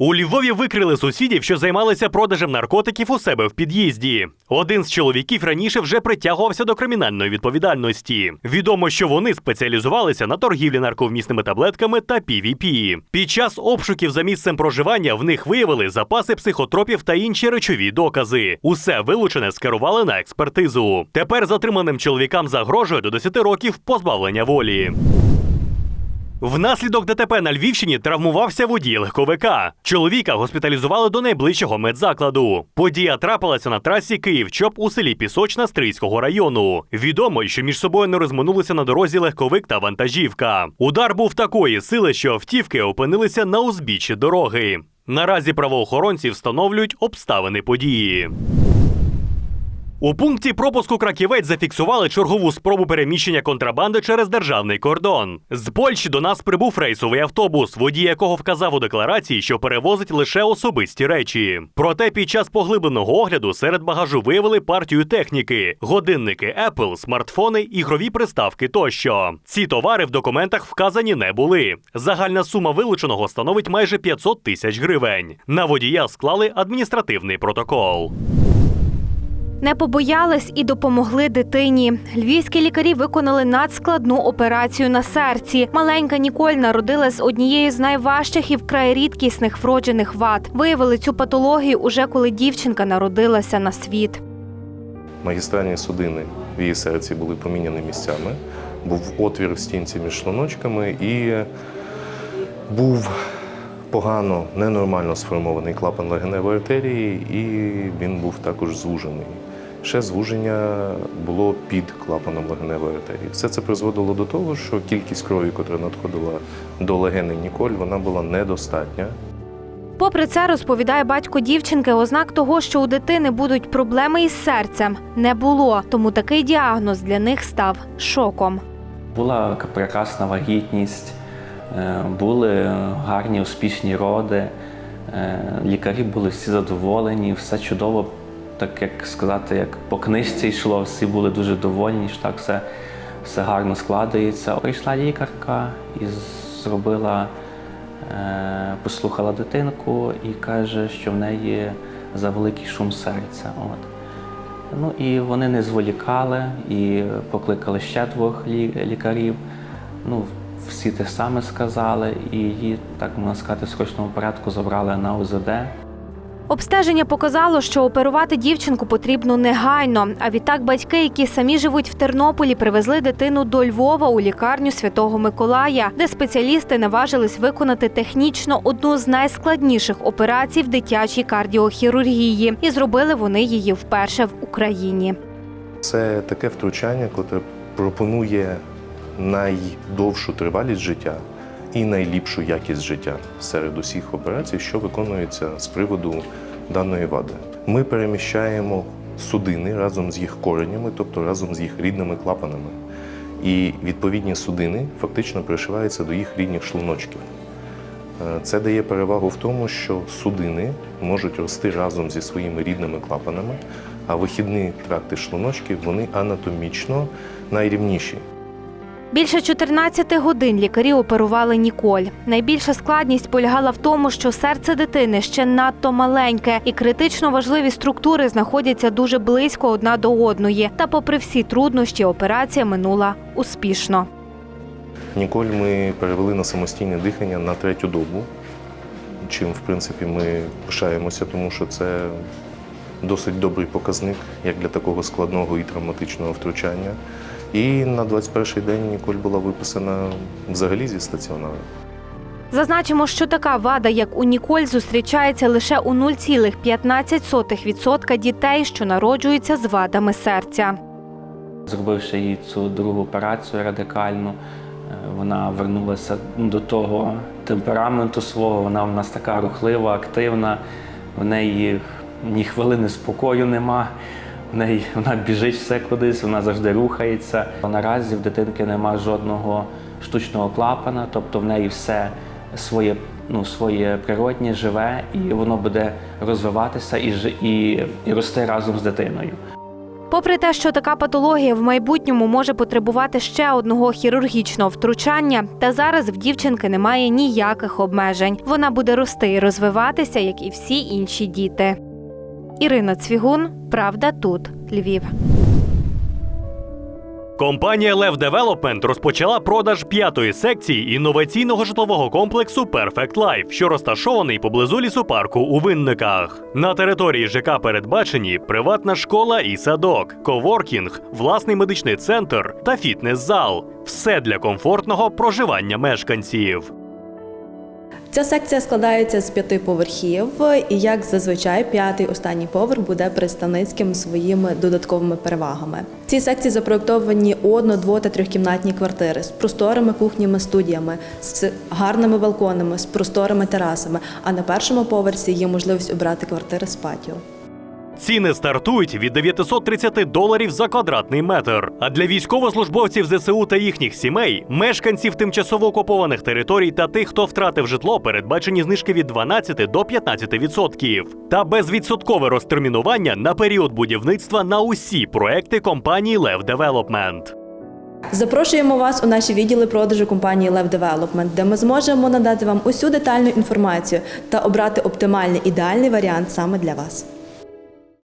У Львові викрили сусідів, що займалися продажем наркотиків у себе в під'їзді. Один з чоловіків раніше вже притягувався до кримінальної відповідальності. Відомо, що вони спеціалізувалися на торгівлі нарковмісними таблетками та PVP. Під час обшуків за місцем проживання в них виявили запаси психотропів та інші речові докази. Усе вилучене скерували на експертизу. Тепер затриманим чоловікам загрожує до 10 років позбавлення волі. Внаслідок ДТП на Львівщині травмувався водій легковика. Чоловіка госпіталізували до найближчого медзакладу. Подія трапилася на трасі Київ-Чоп у селі Пісочна Стрийського району. Відомо, що між собою не розминулися на дорозі легковик та вантажівка. Удар був такої сили, що автівки опинилися на узбіччі дороги. Наразі правоохоронці встановлюють обставини події. У пункті пропуску Краківець зафіксували чергову спробу переміщення контрабанди через державний кордон. З Польщі до нас прибув рейсовий автобус, водій якого вказав у декларації, що перевозить лише особисті речі. Проте під час поглибленого огляду серед багажу виявили партію техніки: годинники Apple, смартфони, ігрові приставки тощо. Ці товари в документах вказані не були. Загальна сума вилученого становить майже 500 тисяч гривень. На водія склали адміністративний протокол. Не побоялись і допомогли дитині. Львівські лікарі виконали надскладну операцію на серці. Маленька Ніколь народилась з однією з найважчих і вкрай рідкісних вроджених вад. Виявили цю патологію уже коли дівчинка народилася на світ. Магістральні судини в її серці були поміняні місцями. Був отвір в стінці між шлуночками і був погано, ненормально сформований клапан легеневої артерії, і він був також звужений. Ще звуження було під клапаном легеневої артерії. Все це призводило до того, що кількість крові, яка надходила до легени Ніколь, вона була недостатня. Попри це, розповідає батько дівчинки, ознак того, що у дитини будуть проблеми із серцем, не було. Тому такий діагноз для них став шоком. Була прекрасна вагітність, е, були гарні успішні роди. е, Лікарі були всі задоволені, все чудово, так як сказати, як по книжці йшло, всі були дуже довольні, що так все, все гарно складається. Прийшла лікарка і зробила, е, послухала дитинку і каже, що в неї завеликий шум серця. От. Ну і вони не зволікали і покликали ще двох лікарів. Ну, всі те саме сказали, і її, так можна сказати, в срочному порядку забрали на УЗД. Обстеження показало, що оперувати дівчинку потрібно негайно. А відтак батьки, які самі живуть в Тернополі, привезли дитину до Львова у лікарню Святого Миколая, де спеціалісти наважились виконати технічно одну з найскладніших операцій в дитячій кардіохірургії, і зробили вони її вперше в Україні. Це таке втручання, яке пропонує найдовшу тривалість життя і найліпшу якість життя серед усіх операцій, що виконуються з приводу даної вади. Ми переміщаємо судини разом з їх коренями, тобто разом з їх рідними клапанами. І відповідні судини фактично пришиваються до їх рідних шлуночків. Е, Це дає перевагу в тому, що судини можуть рости разом зі своїми рідними клапанами, а вихідні тракти шлуночків вони анатомічно найрівніші. Більше 14 годин лікарі оперували Ніколь. Найбільша складність полягала в тому, що серце дитини ще надто маленьке, і критично важливі структури знаходяться дуже близько одна до одної. Та, попри всі труднощі, операція минула успішно. Ніколь ми перевели на самостійне дихання на третю добу, чим, в принципі, ми пишаємося, тому що це досить добрий показник як для такого складного і травматичного втручання. І на 21-й день Ніколь була виписана взагалі зі стаціонару. Зазначимо, що така вада, як у Ніколь, зустрічається лише у 0,15% дітей, що народжуються з вадами серця. Зробивши їй цю другу операцію радикальну, е, вона вернулася до того темпераменту свого. Вона в нас така рухлива, активна. В неї ні хвилини спокою нема. В неї вона біжить все кудись, вона завжди рухається. Наразі в дитинки нема жодного штучного клапана, тобто в неї все своє, ну, своє природнє, живе, і воно буде розвиватися і, і, і рости разом з дитиною. Попри те, що така патологія в майбутньому може потребувати ще одного хірургічного втручання, та зараз в дівчинки немає ніяких обмежень. Вона буде рости і розвиватися, як і всі інші діти. Ірина Цвігун, Правда тут, Львів. Компанія Lev Development розпочала продаж п'ятої секції інноваційного житлового комплексу Perfect Life, що розташований поблизу лісопарку у Винниках. На території ЖК передбачені приватна школа і садок, коворкінг, власний медичний центр та фітнес-зал. Все для комфортного проживання мешканців. Ця секція складається з п'яти поверхів, і як зазвичай, п'ятий останній поверх буде представницьким своїми додатковими перевагами. Ці секції запроєктовані одно, дво та трьохкімнатні квартири з просторими кухнями, студіями, з гарними балконами, з просторими терасами. А на першому поверсі є можливість обрати квартири з патіо. Ціни стартують від 930 доларів за квадратний метр. А для військовослужбовців ЗСУ та їхніх сімей, мешканців тимчасово окупованих територій та тих, хто втратив житло, передбачені знижки від 12 до 15%. Та безвідсоткове розтермінування на період будівництва на усі проекти компанії Lev Development. Запрошуємо вас у наші відділи продажу компанії Lev Development, де ми зможемо надати вам усю детальну інформацію та обрати оптимальний ідеальний варіант саме для вас.